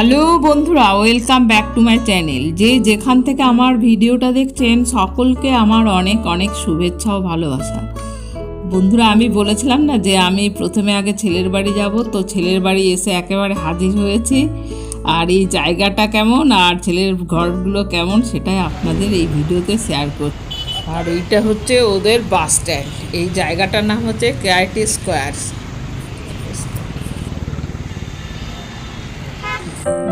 Hello বন্ধুরা welcome back to my channel যে যেখান থেকে আমার ভিডিওটা দেখছেন, সকলকে আমার অনেক অনেক শুভেচ্ছা ও ভালোবাসা। বন্ধুরা, আমি বলেছিলাম না যে আমি প্রথমে আগে ছেলের বাড়ি যাব, তো ছেলের বাড়ি এসে একেবারে হাজির হয়েছি। আর এই জায়গাটা কেমন, আর ছেলের ঘরগুলো কেমন, সেটাই আপনাদের এই ভিডিওতে শেয়ার করছি আর এইটা হচ্ছে ওদের বাস স্ট্যান্ড এই জায়গাটার নাম হচ্ছে কেআইটি স্কোয়ার্স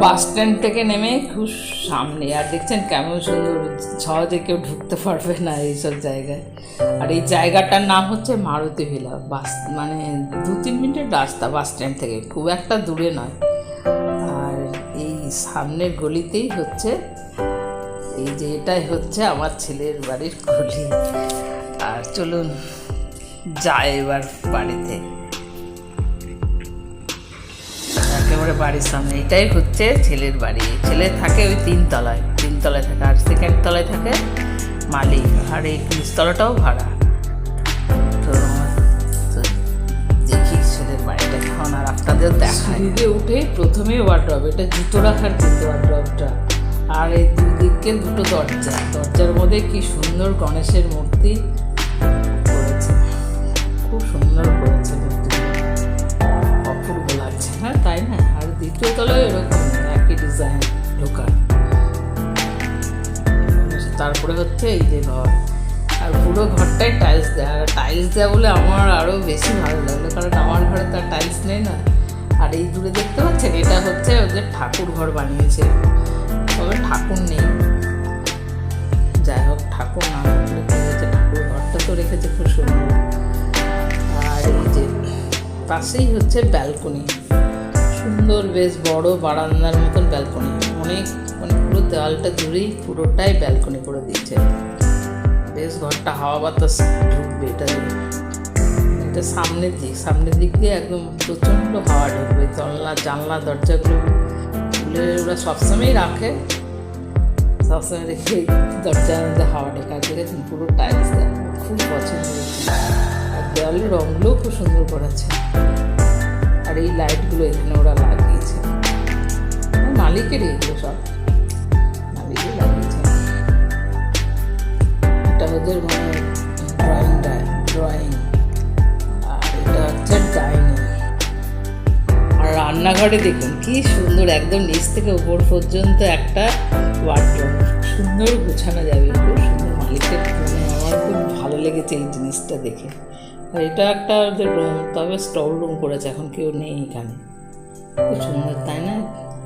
বাস স্ট্যান্ড থেকে নেমে খুব সামনে, আর দেখছেন কেমন সুন্দর সহজে কেউ ঢুকতে পারবে না এইসব জায়গায়। আর এই জায়গাটার নাম হচ্ছে মারুতি ভিলা বাস মানে দু তিন মিনিটের রাস্তা বাস স্ট্যান্ড থেকে, খুব একটা দূরে নয়। আর এই সামনের গলিতেই হচ্ছে, এই যে এটাই হচ্ছে আমার ছেলের বাড়ির গলি। আর চলুন, যাই এবার বাড়িতে। একেবারে বাড়ির সামনে, এটাই হচ্ছে ছেলের বাড়ি। ছেলে থাকে ওই তিনতলায় তিনতলায় থাকে। আর সেকেন্ড তলায় থাকে মালিক। আর এই নিচতলাটাও ভাড়া। তো দেখি ছেলের বাড়িটা এখন আর আপনাদের দেখা উঠে প্রথমে ওয়ার্ড্রব এটা জুতো রাখার কিন্তু ওয়ার্ড্রবটা আর এই দুদিকে দুটো দরজা। দরজার মধ্যে কি সুন্দর গণেশের মূর্তি। হচ্ছে এই যে ঘর। আর পুরো ঘরটাই টাইলস দেওয়া আর টাইলস দেওয়া বলে আমার আরও বেশি ভালো লাগল। কারণ আমার ঘরে তো আর টাইলস নেই না। আর এই দূরে দেখতে পাচ্ছেন? এটা হচ্ছে ওদের ঠাকুর ঘর বানিয়েছে। তবে ঠাকুর নেই। যাই হোক, ঠাকুর না কি ঠাকুর ঘরটা তো রেখেছে খুব সুন্দর। আর এই যে পাশেই হচ্ছে ব্যালকনি সুন্দর বেশ বড় বারান্দার মতন ব্যালকনি অনেক দেওয়ালটা জুড়েই পুরোটাই ব্যালকনি করে দিয়েছে। বেশ, ঘরটা হাওয়া বাতাস, ঢুকবে এটা এটা সামনের দিক সামনের দিক দিয়ে একদম প্রচণ্ড হাওয়া ঢুকবে। জানলা জানলা, দরজাগুলো খুলে ওরা সবসময়ই রাখে। সবসময় রেখে দরজার মধ্যে হাওয়া ঢোকা। দেখেছেন, পুরো টাইলস খুব পছন্দ হয়েছে। আর দেওয়ালের রঙগুলোও খুব সুন্দর করেছে। আর এই লাইটগুলো এখানে ওরা লাগিয়েছে। মালিকেরই এগুলো সব। মালিকই লাগিয়েছে এটা ওদের মানে ড্রয়িং ড্রয়িং আর এটা হচ্ছে ডাইনিং আর রান্নাঘরে দেখুন কি সুন্দর একদম নিচ থেকে উপর পর্যন্ত একটা ওয়ার্ড্রোব সুন্দর গোছানো যাবে খুব সুন্দর। মালিকের আমার খুব ভালো লেগেছে এই জিনিসটা দেখে। আর এটা একটা ওদের রুম তবে স্টোর রুম করেছে এখন কেউ নেই এখানে। খুব সুন্দর তাই না?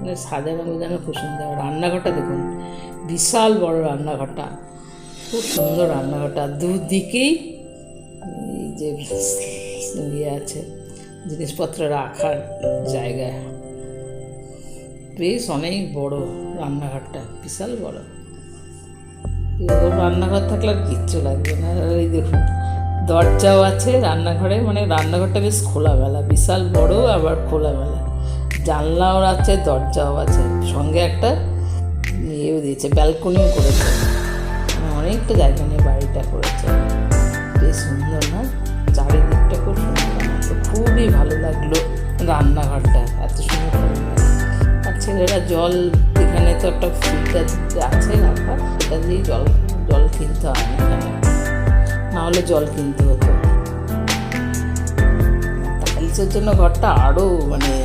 মানে সাজানো গোজানো খুব সুন্দর রান্নাঘরটা দেখুন, বিশাল বড় রান্নাঘরটা। খুব সুন্দর রান্নাঘরটা। দুদিকেই এই যে ইয়ে আছে, জিনিসপত্র রাখার জায়গা। বেশ অনেক বড় রান্নাঘরটা, বিশাল বড়। এরকম রান্নাঘর থাকলে আর কিচ্ছু লাগবে না। এই দেখুন, দরজাও আছে রান্নাঘরে মানে রান্নাঘরটা বেশ খোলামেলা, বিশাল বড়, আবার খোলামেলা। জানলাও আছে, দরজাও আছে। সঙ্গে একটা ইয়েও দিয়েছে ব্যালকনিও করেছে। মানে অনেকটা জায়গা নিয়ে বাড়িটা করেছে। বেশ সুন্দর, না? চারিদিকটা খুব সুন্দর। খুবই ভালো লাগল রান্নাঘরটা, এত সুন্দর আর ছেলেরা জল, এখানে তো একটা ফিল্টার আছে রাখা, সেটা দিয়ে জল জল কিনতে হয় এখানে। না হলে জল কিনতে হতো। টাইলসের জন্য ঘরটা আরও মানে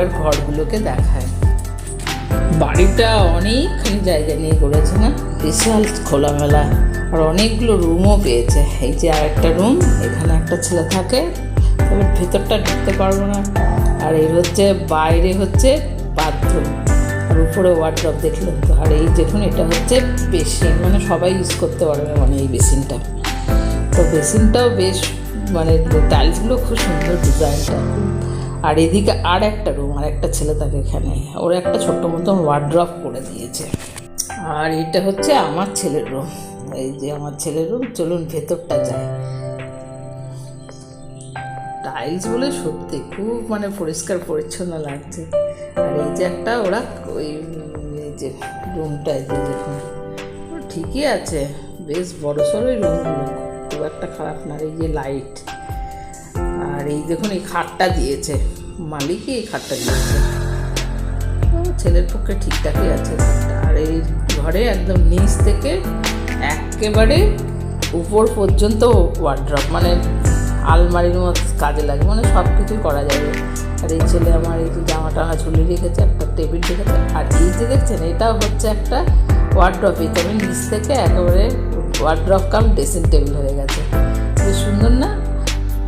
চলুন ঘরগুলোকে দেখায়। বাড়িটা অনেকখানি জায়গা নিয়ে করেছে না? বিশাল খোলামেলা। আর অনেকগুলো রুমও পেয়েছে। এই যে আর একটা রুম এখানে একটা ছেলে থাকে। তবে ভেতরটা ঢুকতে পারব না। আর এই হচ্ছে, বাইরে হচ্ছে বাথরুম আর উপরে ওয়ার্ড্রপ দেখলেন তো। আর এই দেখুন, এটা হচ্ছে বেসিন। মানে সবাই ইউজ করতে পারবে মানে এই বেসিনটা। তো বেসিনটাও বেশ মানে টাইলসগুলো খুব সুন্দর ডিজাইনটা আর এদিকে আর একটা রুম আর একটা ছেলে থাকে এখানে। ওরা একটা ছোট্ট মতন ওয়ার্ড্রপ করে দিয়েছে। আর এটা হচ্ছে আমার ছেলের রুম এই যে আমার ছেলের রুম চলুন ভেতরটা যায় টাইলস বলে সত্যি খুব মানে পরিষ্কার, পরিচ্ছন্ন লাগছে। আর এই যে একটা ওরা ওই যে রুমটা এই যে দেখুন। ঠিকই আছে। বেশ বড় সড়োই রুমগুলো খুব একটা খারাপ না। এই যে লাইট আর এই দেখুন, এই খাটটা দিয়েছে। মালিকই এই খাটটা দিয়েছে। ছেলের পক্ষে ঠিকঠাকই আছে আর এই ঘরে একদম নিচ থেকে একেবারে উপর পর্যন্ত ওয়ার্ড্রপ মানে আলমারির মতো কাজে লাগে মানে সব কিছুই করা যাবে। আর এই ছেলে আমার এই জামা টামা ঝুলিয়ে রেখেছে, একটা টেবিল রেখেছে। আর এই যে দেখছেন এটাও হচ্ছে একটা ওয়ার্ড্রপই তবে নিচ থেকে একেবারে ওয়ার্ড্রপ কাম ড্রেসিং টেবিল হয়ে গেছে। বেশ সুন্দর না?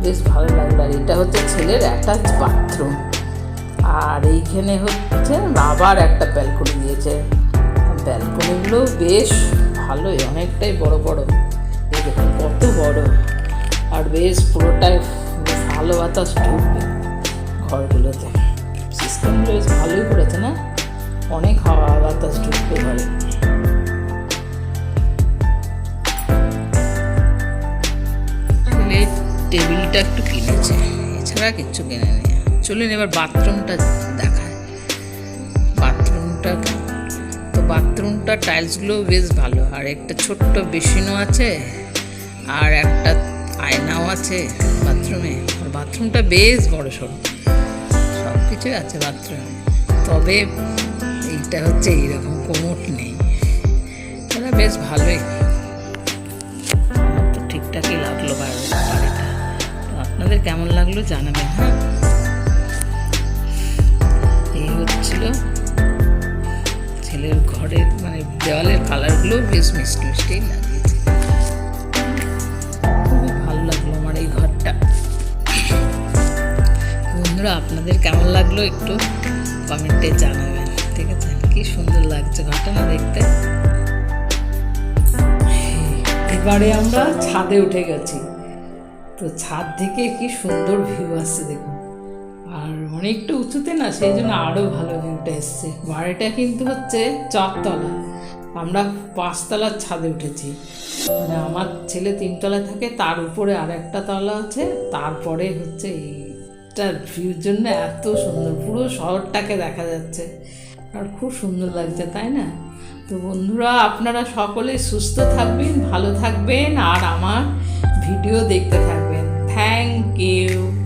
বেশ ভালো লাগল। আর এটা হচ্ছে ছেলের অ্যাটাচ বাথরুম আর এইখানে হচ্ছে আবার একটা ব্যালকনি দিয়েছে। ব্যালকনিগুলো বেশ ভালোই, অনেকটাই বড় বড়। এই দেখুন, কত বড়। আর বেশ পুরোটাই ভালো বাতাস ঢুকবে ঘরগুলোতে। সিস্টেমগুলো বেশ ভালোই করেছে না? অনেক হাওয়া বাতাস ঢুকবে ঘরে। টেবিলটা একটু কিনেছে। এছাড়া কিচ্ছু কেনে নেই। চলুন এবার বাথরুমটা দেখায় বাথরুমটা তো বাথরুমটা টাইলসগুলো বেশ ভালো। আর একটা ছোট্ট বেসিনও আছে, আর একটা আয়নাও আছে বাথরুমে। আর বাথরুমটা বেশ বড় সড়ো। সব কিছুই আছে বাথরুমে। তবে এইটা হচ্ছে এইরকম কোমট নেই। ওরা বেশ ভালোই। ঠিকঠাকই লাগল বাইরে আপনাদের কেমন লাগল জানাবেন হ্যাঁ? এই হচ্ছিল ছেলের ঘরের মানে দেওয়ালের কালারগুলো বেশ মিষ্টি মিষ্টি লাগিয়েছে। ভালো লাগল আমার এই ঘরটা। বন্ধুরা, আপনাদের কেমন লাগল একটু কমেন্টে জানাবেন, ঠিক আছে? কি সুন্দর লাগছে ঘরটা না দেখতে। এবারে আমরা ছাদে উঠে গেছি। তো ছাদ থেকে কি সুন্দর ভিউ আসছে দেখুন। আর অনেকটা উঁচুতে না, সেই জন্য আরও ভালো ভিউটা এসছে। বাড়িটা কিন্তু হচ্ছে চারতলা। আমরা পাঁচতলার ছাদে উঠেছি। মানে আমার ছেলে তিনতলায় থাকে, তার উপরে আর একটা তলা আছে, তারপরে হচ্ছে এইটার ভিউর জন্য এত সুন্দর। পুরো শহরটাকে দেখা যাচ্ছে। আর খুব সুন্দর লাগছে, তাই না? তো বন্ধুরা, আপনারা সকলে সুস্থ থাকবেন, ভালো থাকবেন, আর আমার ভিডিও দেখতে থাকবেন। Thank you.